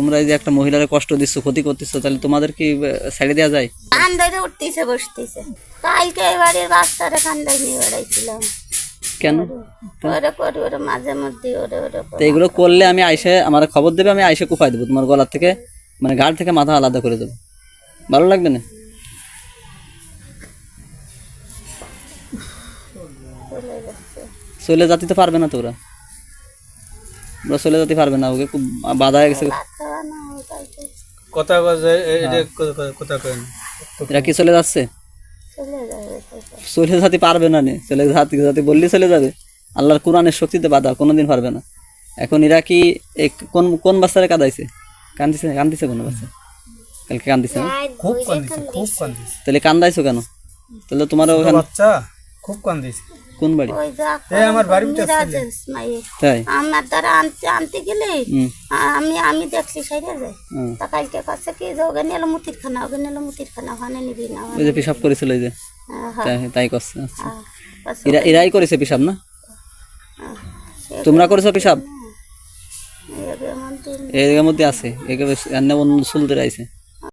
তোমরা এই যে একটা মহিলার কষ্ট দিচ্ছ ক্ষতি করতেছো তাহলে তোমাদের কি ছেড়ে দেওয়া যায়? কান ধরে উঠতেছে বসতেছে। কালকে এবারে বাচ্চারা কান্দায় নিয়ে বেড়াইছিলাম। কেন? ওরে করে ওরে মাঝে মধ্যে ওরে ওরে তো এগুলো করলে আমি আইসে আমার খবর দেবে আমি আইসে কুপাই দেবো তোমার গলার থেকে মানে গাড় থেকে মাথা আলাদা করে দেবো। ভালো লাগবে না? চলে যেতে তো পারবে না তো ওরা ওরা চলে যেতে পারবে না ওকে খুব বাধা হয়ে গেছে বাচ্চা না হয় কালকে কথা এটা কথা- কথা কেন এরা কি চলে যাচ্ছে? চলে যেতে পারবে না নে। চলে যাতে যাতে বললে চলে যাবে। আল্লাহর কোরআনের শক্তিতে বাধা কোনোদিন পারবে না। এখন এরা কি এই কোন কোন বাচ্চারে কাঁদাইছে? কান্দিছে কান্দিছে কোনো বাচ্চা? কালকে কান্দিছে না? খুব কান্দিছে খুব কান্দিছে তাহলে কান্দাইছো কেন? তাহলে তোমার ওখানে বাচ্চা খুব কান্দিছে কোন বাড়ি? এই আমার ইসমাইল তাই? আমার দ্বারা আনতে আনতে গেলে আমি আমি দেখছি সাইডে যাই তা কালকে কাছে কি যে ওখানে এলো মুতির খানা ওখানে এলো মুতির খানা ওখানে নিবি না ওই যে পিসাব করেছিল ওই যে। হ্যাঁ, হ্যাঁ, তাই তাই করছে আচ্ছা। হ্যাঁ। এরা এরাই করেছে পিসাব না? তোমরা করেছ পিসাব এর মধ্যে এর মধ্যে আছে একে অন্য অন্য সুলতে আইছে